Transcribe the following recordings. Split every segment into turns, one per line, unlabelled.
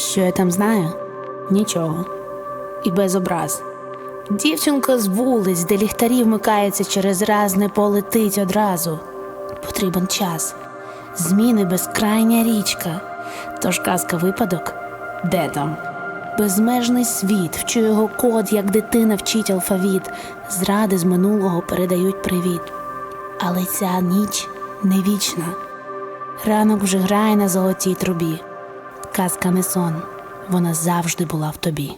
Що я там знаю? Нічого. І без образ. Дівчинка з вулиць, де ліхтарі вмикаються через раз, не полетить одразу. Потрібен час. Зміни безкрайня річка. Тож казка випадок де там? Безмежний світ, вчу його код, як дитина вчить алфавіт. Зради з минулого передають привіт. Але ця ніч не вічна. Ранок вже грає на золотій трубі. Казка не сон, вона завжди була в тобі.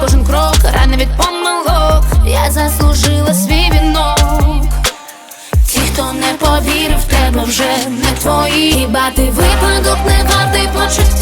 Кожен крок, рани від помилок. Я заслужила свій вінок. Ті, хто не повірив, в тебе вже не твої. Хіба ти випадок не вартий почуттів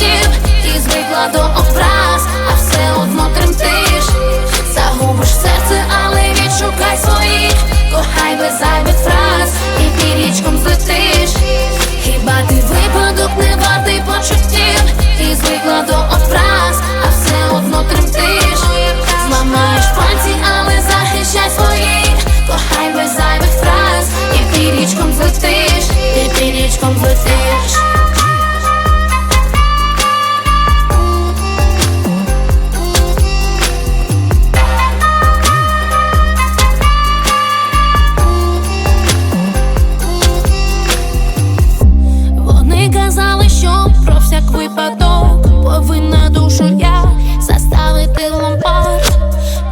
про всяк випадок. Повинна душу я заставити ломбард.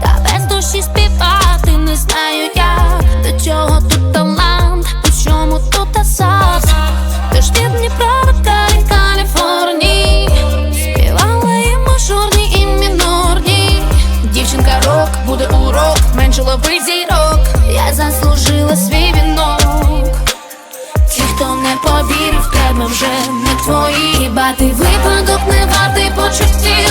Та без душі співати не знаю я вже не твої Хіба ти випадок не вартий почуттів